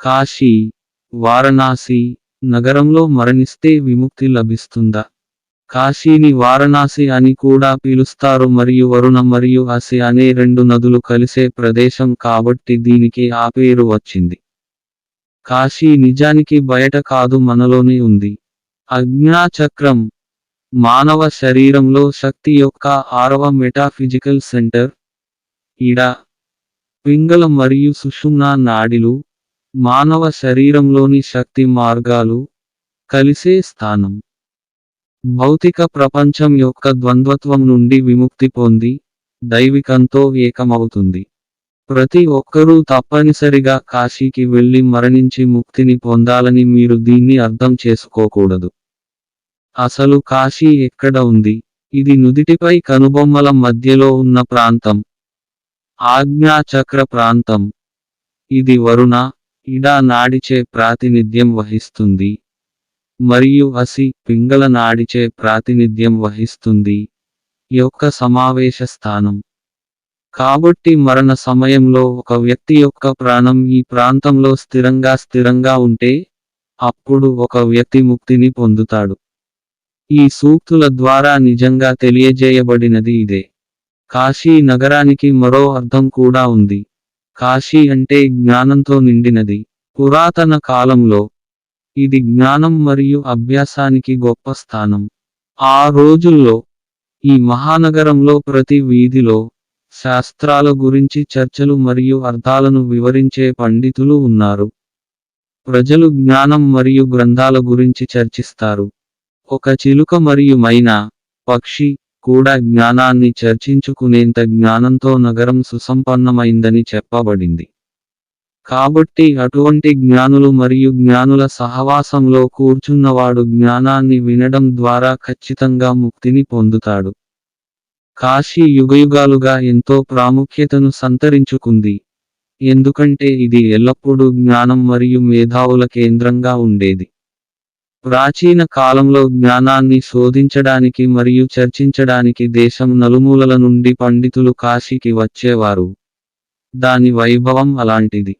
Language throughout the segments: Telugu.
కాశీ వారణాసి నగరంలో మరణిస్తే విముక్తి లభిస్తుందా? కాశీని వారణాసి అని కూడా పిలుస్తారు మరియు వరుణ మరియు అసి అనే రెండు నదులు కలిసే ప్రదేశం కాబట్టి దీనికి ఆ పేరు వచ్చింది. కాశీ నిజానికి బయట కాదు మనలోనే ఉంది. అజ్ఞాచక్రం మానవ శరీరంలో శక్తి యొక్క ఆరవ మెటాఫిజికల్ సెంటర్ ఇడ పింగళ మరియు సుషుమ్నా నాడిలు మానవ శరీరంలోని శక్తి మార్గాలు కలిసే స్థానం. భౌతిక ప్రపంచం యొక్క ద్వంద్వత్వం నుండి విముక్తి పొంది దైవికంతో ఏకమవుతుంది. ప్రతి ఒక్కరూ తప్పనిసరిగా కాశీకి వెళ్ళి మరణించి ముక్తిని పొందాలని మీరు దీన్ని అర్థం చేసుకోకూడదు. అసలు కాశీ ఎక్కడ ఉంది? ఇది నుదిటిపై కనుబొమ్మల మధ్యలో ఉన్న ప్రాంతం. ఆజ్ఞాచక్ర ప్రాంతం. ఇది వరుణ ఇడా నాడిచే ప్రాతినిధ్యం వహిస్తుంది. మరియు అసి పింగళ నాడిచే ప్రాతినిధ్యం వహిస్తుంది. యొక్క సమావేశ స్థానం. కాబట్టి మరణ సమయంలో ఒక వ్యక్తి యొక్క ప్రాణం ఈ ప్రాంతంలో స్థిరంగా స్థిరంగా ఉంటే అప్పుడు ఒక వ్యక్తి ముక్తిని పొందుతాడు. ఈ సూక్తుల ద్వారా నిజంగా తెలియజేయబడినది ఇదే. కాశీ నగరానికి మరో అర్థం కూడా ఉంది. కాశీ అంటే జ్ఞానంతో నిండినది. పురాతన కాలంలో ఇది జ్ఞానం మరియు అభ్యాసానికి గొప్ప స్థానం. ఆ రోజుల్లో ఈ మహానగరంలో ప్రతి వీధిలో శాస్త్రాల గురించి చర్చలు మరియు అర్థాలను వివరించే పండితులు ఉన్నారు. ప్రజలు జ్ఞానం మరియు గ్రంథాల గురించి చర్చిస్తారు. ఒక చిలుక మరియు మైనా పక్షి కూడా జ్ఞానాన్ని చర్చించుకునేంత జ్ఞానంతో నగరం సుసంపన్నమైందని చెప్పబడింది. కాబట్టి అటువంటి జ్ఞానులు మరియు జ్ఞానుల సహవాసంలో కూర్చున్నవాడు జ్ఞానాన్ని వినడం ద్వారా ఖచ్చితంగా ముక్తిని పొందుతాడు. కాశీ యుగయుగాలుగా ఎంతో ప్రాముఖ్యతను సంతరించుకుంది. ఎందుకంటే ఇది ఎల్లప్పుడూ జ్ఞానం మరియు మేధావుల కేంద్రంగా ఉండేది. ప్రాచీన కాలంలో జ్ఞానాన్ని శోధించడానికి మరియు చర్చించడానికి దేశం నలుమూలల నుండి పండితులు కాశీకి వచ్చేవారు. దాని వైభవం అలాంటిది.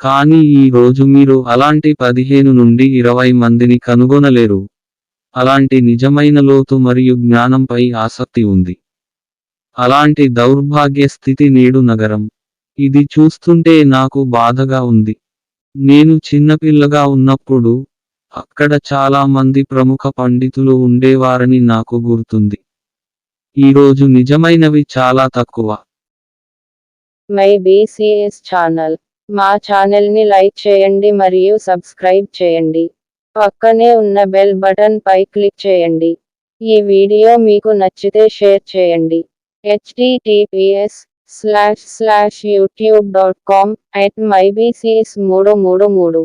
కానీ ఈ రోజు మీరు అలాంటి పదిహేను నుండి ఇరవై మందిని కనుగొనలేరు. అలాంటి నిజమైన లోతు మరియు జ్ఞానంపై ఆసక్తి ఉంది. అలాంటి దౌర్భాగ్య స్థితి నేడు నగరం. ఇది చూస్తుంటే నాకు బాధగా ఉంది. నేను చిన్నపిల్లగా ఉన్నప్పుడు అక్కడ చాలా మంది ప్రముఖ పండితులు ఉండేవారని నాకు గుర్తుంది. ఈరోజు నిజమైనవి చాలా తక్కువ. My BCS channel. మా ఛానల్ని లైక్ చేయండి మరియు సబ్స్క్రైబ్ చేయండి. పక్కనే ఉన్న బెల్ బటన్ పై క్లిక్ చేయండి. ఈ వీడియో మీకు నచ్చితే షేర్ చేయండి. HTTPS slash slash YouTube dot com at my BCS మూడు మూడు మూడు.